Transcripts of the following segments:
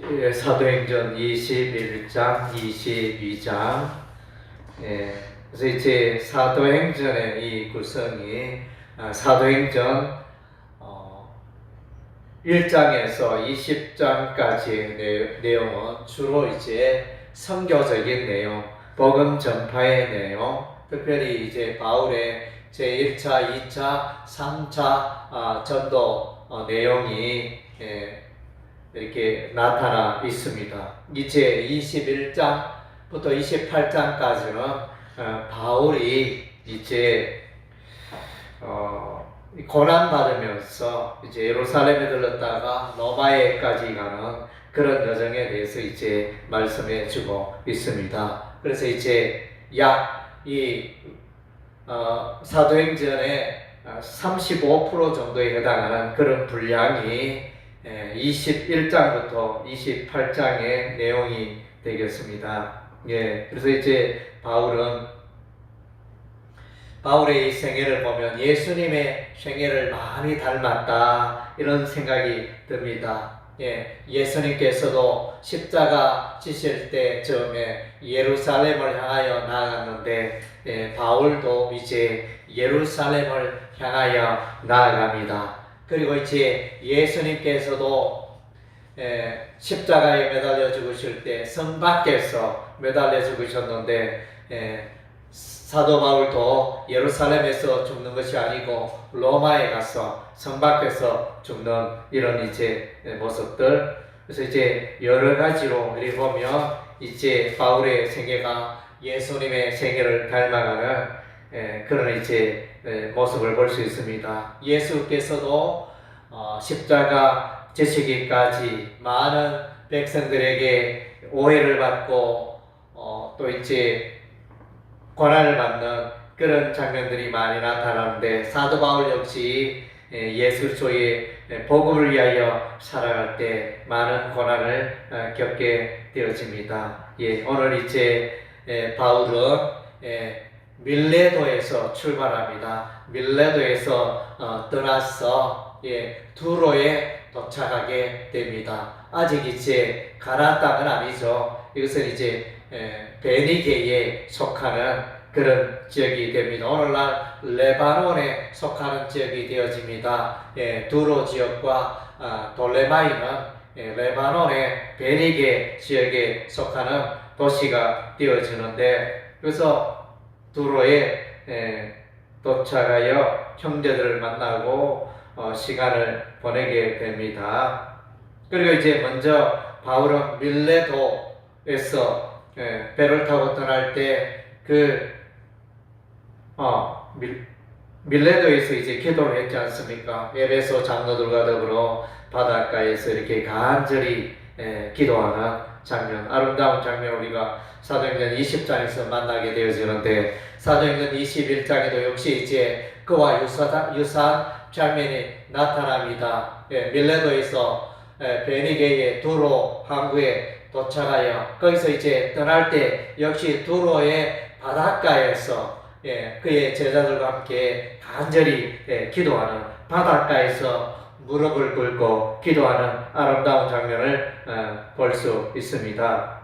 예, 사도행전 21장, 22장. 예, 그래서 이제 사도행전의 이 구성이 아, 사도행전 어, 1장에서 20장까지의 내, 내용은 주로 이제 선교적인 내용, 복음 전파의 내용, 특별히 이제 바울의 제1차, 2차, 3차 아, 전도 어, 내용이 예, 이렇게 나타나 있습니다. 이제 21장부터 28장까지는 어, 바울이 이제 어, 고난 받으면서 이제 예루살렘에 들렀다가 로마에까지 가는 그런 여정에 대해서 이제 말씀해 주고 있습니다. 그래서 이제 약이 어, 사도행전의 35% 정도에 해당하는 그런 분량이 21장부터 28장의 내용이 되겠습니다. 예, 그래서 이제 바울은 바울의 이 생애를 보면 예수님의 생애를 많이 닮았다 이런 생각이 듭니다. 예, 예수님께서도 십자가 지실 때 처음에 예루살렘을 향하여 나아갔는데 예, 바울도 이제 예루살렘을 향하여 나아갑니다. 그리고 이제 예수님께서도 예, 십자가에 매달려 죽으실 때 성 밖에서 매달려 죽으셨는데 예, 사도 바울도 예루살렘에서 죽는 것이 아니고 로마에 가서 성 밖에서 죽는 이런 이제 모습들. 그래서 이제 여러 가지로 우리 보면 이제 바울의 생애가 예수님의 생애를 닮아가는 예, 그런 이제 예, 모습을 볼 수 있습니다. 예수께서도 어, 십자가 지시기까지 많은 백성들에게 오해를 받고 어, 또 이제 고난을 받는 그런 장면들이 많이 나타나는데 사도 바울 역시 예, 예수초의 복음을 위하여 살아갈 때 많은 고난을 어, 겪게 되어집니다. 예, 오늘 이제 예, 바울은 예, 밀레도에서 출발합니다. 밀레도에서 어, 떠나서 예, 두로에 도착하게 됩니다. 아직 이제 가나안 땅은 아니죠. 이것은 이제 예, 베니게에 속하는 그런 지역이 됩니다. 오늘날 레바논에 속하는 지역이 되어집니다. 예, 두로 지역과 아, 돌레마이는 예, 레바논의 베니게 지역에 속하는 도시가 되어지는데 그래서 두로에 예, 도착하여 형제들을 만나고 어, 시간을 보내게 됩니다. 그리고 이제 먼저 바울은 밀레도에서 예, 배를 타고 떠날 때그 어, 밀, 밀레도에서 이제 기도를 했지 않습니까? 에베소 장로들과 더불어 바닷가에서 이렇게 간절히 예, 기도하는 장면, 아름다운 장면 우리가 사도행전 20장에서 만나게 되어지는데 사도행전 21장에도 역시 이제 그와 유사, 유사한 장면이 나타납니다. 예, 밀레도에서 예, 베니게의 두로 항구에 도착하여 거기서 이제 떠날 때 역시 두로의 바닷가에서 예, 그의 제자들과 함께 간절히 예, 기도하는 바닷가에서 무릎을 꿇고 기도하는 아름다운 장면을 어, 볼수 있습니다.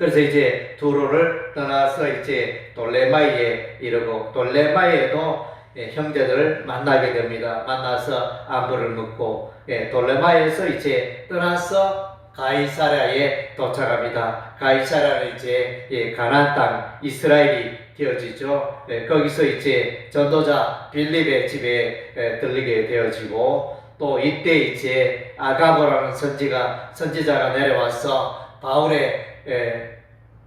그래서 이제 두로를 떠나서 이제 돌레마이에 이르고 돌레마이에도 예, 형제들을 만나게 됩니다. 만나서 안부를 묻고 예, 돌레마이에서 이제 떠나서 가이사랴에 도착합니다. 가이사랴는 이제 예, 가나안 땅 이스라엘이 되어지죠. 예, 거기서 이제 전도자 빌립의 집에 예, 들리게 되어지고 또 이때 이제 아가보라는 선지가 선지자가 내려와서 바울의 예,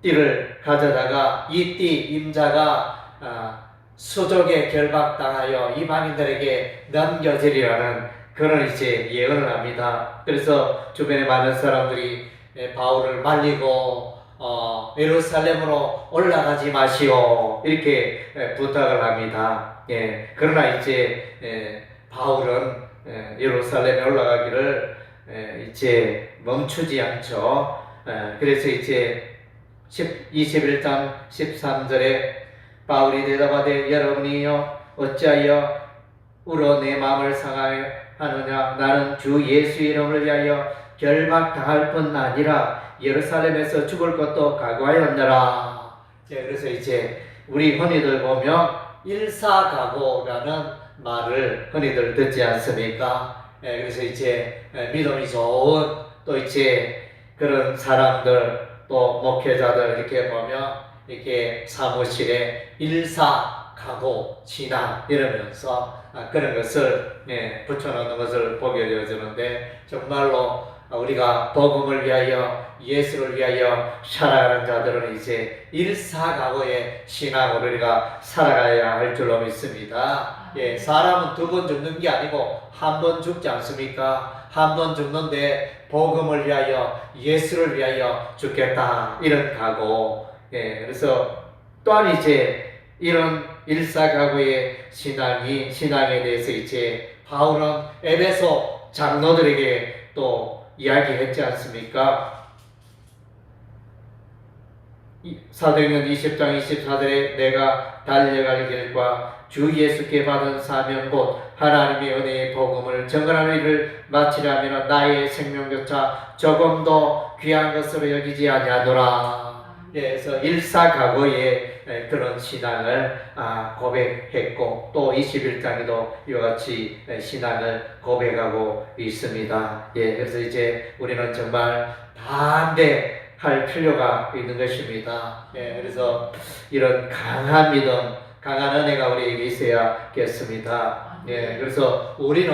띠를 가져다가 이 띠 임자가 아, 수족에 결박당하여 이방인들에게 넘겨지리라는 그런 이제 예언을 합니다. 그래서 주변에 많은 사람들이 예, 바울을 말리고 어, 예루살렘으로 올라가지 마시오 이렇게 예, 부탁을 합니다. 예, 그러나 이제 예, 바울은 예, 예루살렘에 올라가기를 예, 이제 멈추지 않죠. 예, 그래서 이제 10, 21장 13절에 바울이 대답하되 여러분이요 어찌하여 울어 내 마음을 상하여 하느냐 나는 주 예수 이름을 위하여 결박당할 뿐 아니라 예루살렘에서 죽을 것도 각오하였느라. 예, 그래서 이제 우리 흔히들 보면 일사각오라는 말을 흔히들 듣지 않습니까? 예, 그래서 이제 예, 믿음이 좋은 또 이제 그런 사람들 또 목회자들 이렇게 보면 이렇게 사무실에 일사각오 신앙 이러면서 아, 그런 것을 예, 붙여놓는 것을 보게 되어지는데 정말로 우리가 복음을 위하여 예수를 위하여 살아가는 자들은 이제 일사각오의 신앙으로 우리가 살아가야 할 줄로 믿습니다. 예, 사람은 두 번 죽는 게 아니고 한 번 죽지 않습니까? 한 번 죽는데 복음을 위하여 예수를 위하여 죽겠다 이런 각오. 예, 그래서 또한 이제 이런 일사각오의 신앙이 신앙에 대해서 이제 바울은 에베소 장로들에게 또 이야기했지 않습니까? 이- 사도행전 20장 24절에 내가 달려갈 길과 주 예수께 받은 사명 곧 하나님의 은혜의 복음을 정언하는 일을 마치려면 나의 생명조차 조금도 귀한 것으로 여기지 아니하노라. 예, 그래서 일사각오의 에, 그런 신앙을 아, 고백했고 또 21장에도 이와 같이 에, 신앙을 고백하고 있습니다. 예, 그래서 이제 우리는 정말 담대할 필요가 있는 것입니다. 예, 그래서 이런 강한 믿음, 강한 은혜가 우리에게 있어야겠습니다. 예, 그래서 우리는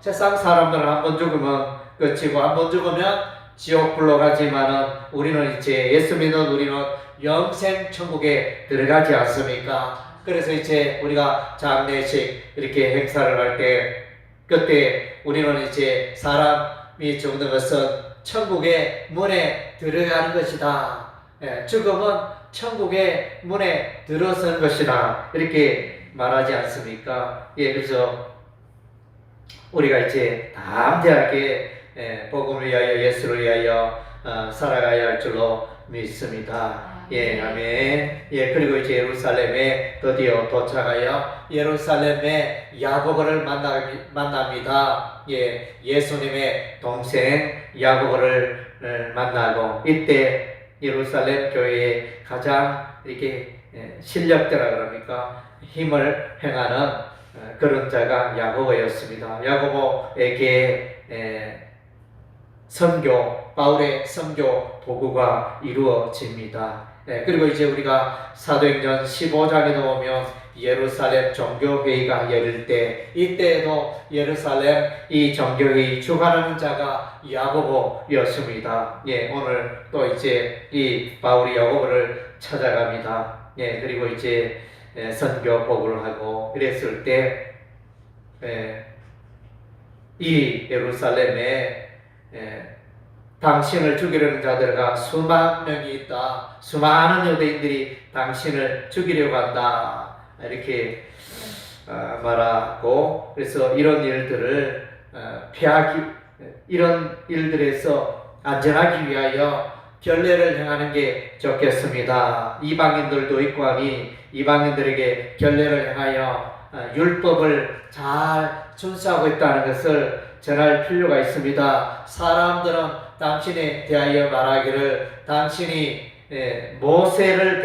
세상 사람들은 한번 죽으면 끝이고 한번 죽으면 지옥 불로 가지만은 우리는 이제 예수 믿는 우리는 영생 천국에 들어가지 않습니까? 그래서 이제 우리가 장례식 이렇게 행사를 할 때 그때 우리는 이제 사람이 죽는 것은 천국의 문에 들어가는 것이다. 예, 죽음은 천국의 문에 들어서는 것이다. 이렇게 말하지 않습니까? 예, 그래서 우리가 이제 담대하게 예, 복음을 위하여 예수를 위하여 어, 살아가야 할 줄로 믿습니다. 예, 아멘. 예, 그리고 이제 예루살렘에 드디어 도착하여 예루살렘에 야고보를 만나, 만납니다. 예, 예수님의 동생 야고보를 어, 만나고 이때 예루살렘 교회에 가장 이렇게 예, 실력자라 그럽니까 힘을 행하는 어, 그런 자가 야고보였습니다. 야고보에게 에, 선교 바울의 선교 도구가 이루어집니다. 네, 그리고 이제 우리가 사도행전 15장에도 보면 예루살렘 종교회의가 열릴 때 이때에도 예루살렘 이 종교회의 주관하는 자가 야고보였습니다. 예, 오늘 또 이제 이 바울이 야고보를 찾아갑니다. 예, 그리고 이제 예, 선교 보고를 하고 이랬을 때 예, 이 예루살렘에 예, 당신을 죽이려는 자들과 수만 명이 있다. 수많은 유대인들이 당신을 죽이려고 한다. 이렇게 어, 말하고 그래서 이런 일들을 어, 피하기 이런 일들에서 안전하기 위하여 결례를 행하는 게 좋겠습니다. 이방인들도 있고 하니 이방인들에게 결례를 행하여 어, 율법을 잘 준수하고 있다는 것을 전할 필요가 있습니다. 사람들은 당신에 대하여 말하기를 당신이 예, 모세를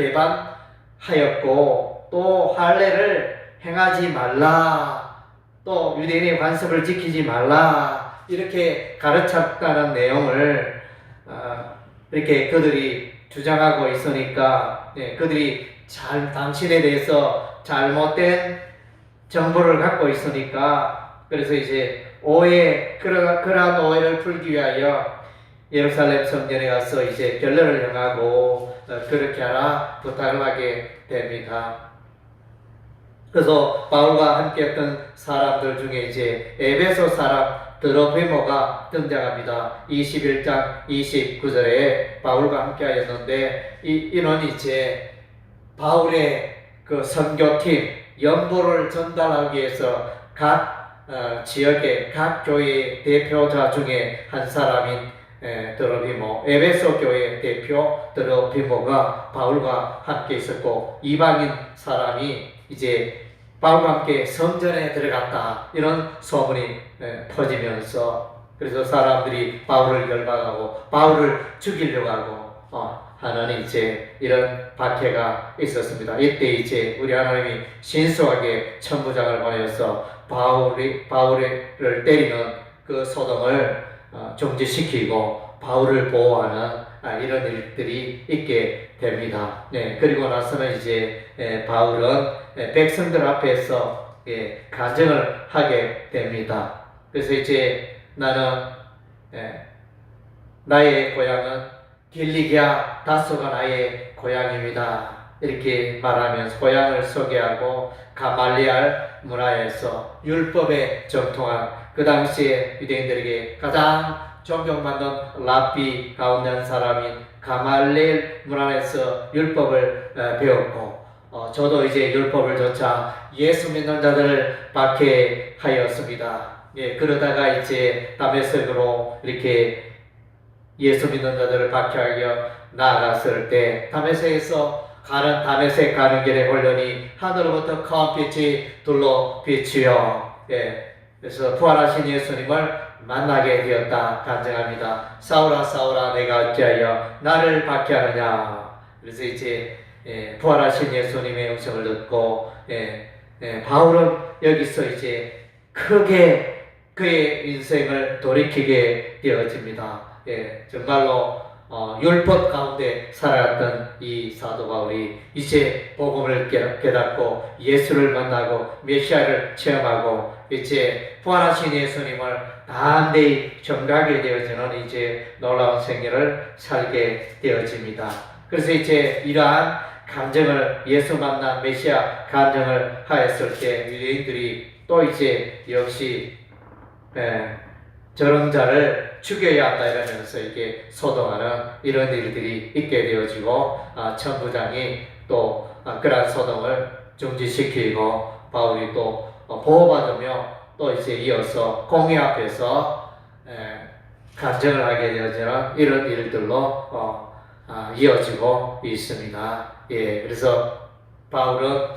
배반하였고 또 할례를 행하지 말라 또 유대인의 관습을 지키지 말라 이렇게 가르쳤다는 내용을 어, 이렇게 그들이 주장하고 있으니까 예, 그들이 잘 당신에 대해서 잘못된 정보를 갖고 있으니까 그래서 이제 오해 그러, 그러한 오해를 풀기 위하여 예루살렘 성전에 가서 이제 결례를 행하고 어, 그렇게 하라 부탁을 하게 됩니다. 그래서 바울과 함께했던 사람들 중에 이제 에베소 사람 드로페모가 등장합니다. 21장 29절에 바울과 함께하였는데 이 이는 이제 바울의 그 선교팀 연보를 전달하기 위해서 각 어, 지역의 각 교회 대표자 중에 한 사람인 에, 드로피모 에베소 교회 대표 드로피모가 바울과 함께 있었고 이방인 사람이 이제 바울과 함께 성전에 들어갔다 이런 소문이 에, 퍼지면서 그래서 사람들이 바울을 결박하고 바울을 죽이려고 하고 어, 하는 이제 이런 박해가 있었습니다. 이때 이제 우리 하나님이 신수하게 천부장을 보내서 바울이 바울을 때리는 그 소동을 어, 중지시키고 바울을 보호하는 아, 이런 일들이 있게 됩니다. 네, 그리고 나서는 이제 에, 바울은 에, 백성들 앞에서 예, 간증을 하게 됩니다. 그래서 이제 나는 예, 나의 고향은 길리기아 다소가 나의 고향입니다. 이렇게 말하면서 고향을 소개하고 가말리알 문화에서 율법에 정통한 그 당시에 유대인들에게 가장 존경받는 랍비 가운데 한 사람인 가말리엘 문화에서 율법을 어, 배웠고 어, 저도 이제 율법을 조차 예수 믿는 자들을 박해하였습니다. 예, 그러다가 이제 다메섹으로 이렇게 예수 믿는 자들을 박해하여 나아갔을 때 다메섹에서 가는 다메섹 가는 길에 올려니 하늘로부터 큰 빛이 둘러 비추어 예, 그래서 부활하신 예수님을 만나게 되었다 간증합니다. 사울아 사울아 내가 어찌하여 나를 박해하느냐 그래서 이제 예, 부활하신 예수님의 음성을 듣고 예, 예, 바울은 여기서 이제 크게 그의 인생을 돌이키게 되어집니다. 예, 정말로 어, 율법 가운데 살아왔던 이 사도 바울이 이제 복음을 깨- 깨닫고 예수를 만나고 메시아를 체험하고 이제 부활하신 예수님을 담대히 전가하게 되어지는 이제 놀라운 생애를 살게 되어집니다. 그래서 이제 이러한 감정을 예수 만난 메시아 감정을 하였을 때 유대인들이 또 이제 역시 예, 저런 자를 죽여야 한다 이러면서 이게 소동하는 이런 일들이 있게 되어지고 아, 천부장이 또 아, 그러한 소동을 중지시키고 바울이 또 어, 보호받으며 또 이제 이어서 공회 앞에서 에, 간증을 하게 되어지는 이런 일들로 어, 아, 이어지고 있습니다. 예, 그래서 바울은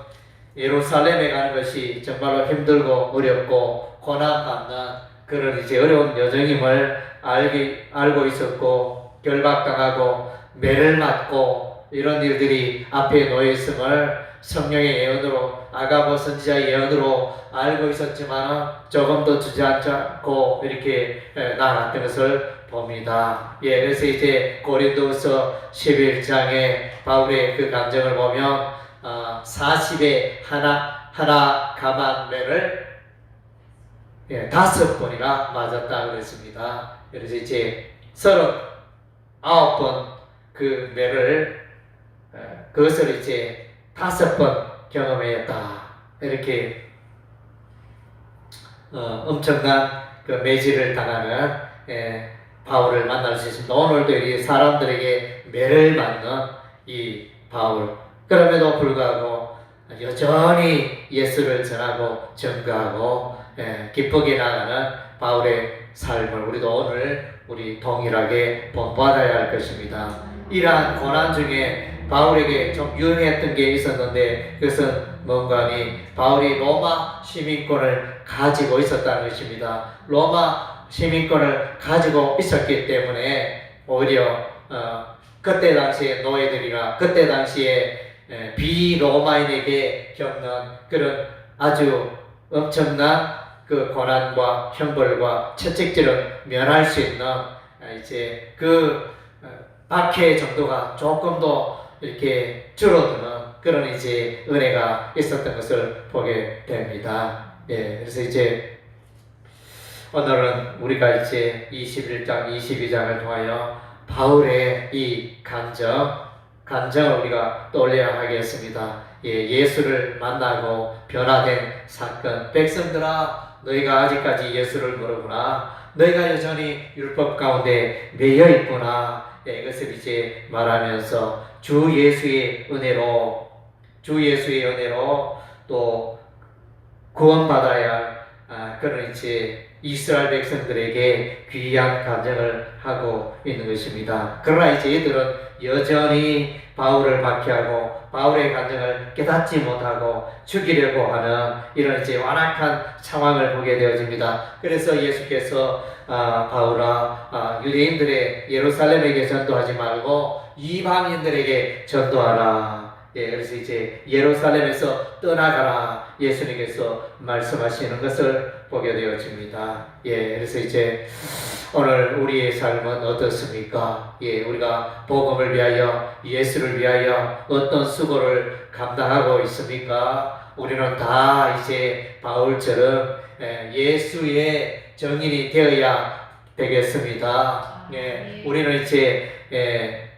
예루살렘에 가는 것이 정말로 힘들고 어렵고 고난받는 그런 이제 어려운 여정임을 알기, 알고 있었고 결박당하고 매를 맞고 이런 일들이 앞에 놓여 있음을 성령의 예언으로 아가보 선지자의 예언으로 알고 있었지만 조금도 주저앉지 않고 이렇게 에, 나아갔던 것을 봅니다. 예, 그래서 이제 고린도서 11장에 바울의 그 감정을 보면 어, 40에 하나 하나 가만매를 예, 다섯 번이나 맞았다 그랬습니다. 그래서 이제 서른 아홉 번그 매를 어, 그것을 이제 다섯 번 경험하였다. 이렇게 어, 엄청난 그 매질을 당하는 예, 바울을 만날 수 있습니다. 오늘도 이 사람들에게 매를 맞는 이 바울. 그럼에도 불구하고 여전히 예수를 전하고 증거하고 예, 기쁘게 나가는 바울의 삶을 우리도 오늘 우리 동일하게 본받아야 할 것입니다. 이러한 고난 중에 바울에게 좀 유행했던 게 있었는데 그것은 뭔가 하니 바울이 로마 시민권을 가지고 있었다는 것입니다. 로마 시민권을 가지고 있었기 때문에 오히려 어, 그때 당시에 노예들이나 그때 당시에 에, 비로마인에게 겪는 그런 아주 엄청난 그 고난과 형벌과 채찍질을 면할 수 있는 아, 이제 그 어, 박해 정도가 조금 더 이렇게 줄어드는 그런 이제 은혜가 있었던 것을 보게 됩니다. 예, 그래서 이제 오늘은 우리가 이제 21장, 22장을 통하여 바울의 이 감정, 감정을 우리가 떠올려야 하겠습니다. 예, 예수를 만나고 변화된 사건. 백성들아, 너희가 아직까지 예수를 모르구나. 너희가 여전히 율법 가운데 매여 있구나. 예, 이것을 이제 말하면서 주 예수의 은혜로, 주 예수의 은혜로 또 구원받아야 할 아, 그런 이제 이스라엘 백성들에게 귀한 간증을 하고 있는 것입니다. 그러나 이제 이들은 여전히 바울을 박해하고 바울의 간증을 깨닫지 못하고 죽이려고 하는 이런 이제 완악한 상황을 보게 되어집니다. 그래서 예수께서 아, 바울아 아, 유대인들의 예루살렘에게 전도하지 말고 이방인들에게 전도하라. 예, 그래서 이제 예루살렘에서 떠나가라 예수님께서 말씀하시는 것을 보게 되어집니다. 예, 그래서 이제 오늘 우리의 삶은 어떻습니까? 예, 우리가 복음을 위하여 예수를 위하여 어떤 수고를 감당하고 있습니까? 우리는 다 이제 바울처럼 예, 예수의 정인이 되어야 되겠습니다. 예, 우리는 이제 예,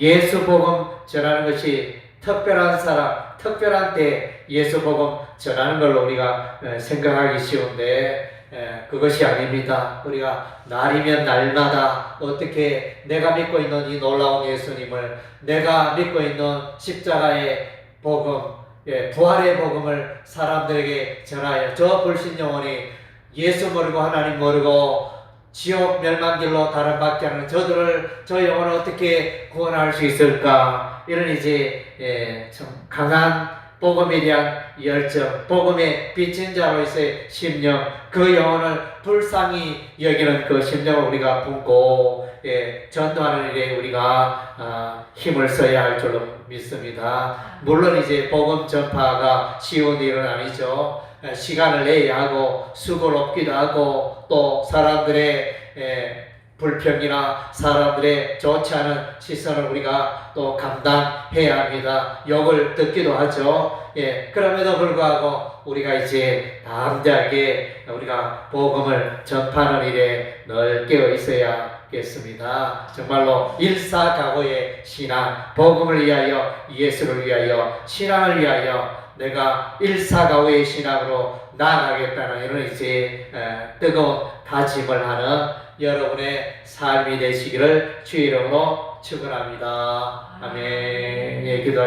예수 복음 전하는 것이 특별한 사람, 특별한 때 예수 복음 전하는 걸로 우리가 에, 생각하기 쉬운데 에, 그것이 아닙니다. 우리가 날이면 날마다 어떻게 내가 믿고 있는 이 놀라운 예수님을 내가 믿고 있는 십자가의 복음, 예, 부활의 복음을 사람들에게 전하여 저 불신 영혼이 예수 모르고 하나님 모르고 지옥 멸망길로 다른 밖에 하는 저들을 저 영혼을 어떻게 구원할 수 있을까 이런 이제 예, 참 강한 복음에 대한 열정, 복음의 빚진 자로서의 심령, 그 영혼을 불쌍히 여기는 그 심령을 우리가 품고 예, 전도하는 일에 우리가 아, 힘을 써야 할 줄로 믿습니다. 물론 이제 복음 전파가 쉬운 일은 아니죠. 에, 시간을 내야 하고 수고를 얻기도 하고 또 사람들의 에, 불평이나 사람들의 좋지 않은 시선을 우리가 또 감당해야 합니다. 욕을 듣기도 하죠. 예, 그럼에도 불구하고 우리가 이제 담대하게 우리가 복음을 전파하는 일에 늘 깨어 있어야겠습니다. 정말로 일사각오의 신앙, 복음을 위하여 예수를 위하여 신앙을 위하여 내가 일사각오의 신앙으로 나아가겠다는 이런 이제 에, 뜨거운 다짐을 하는 여러분의 삶이 되시기를 주의 이름으로 축원합니다. 아멘. 예, 기도.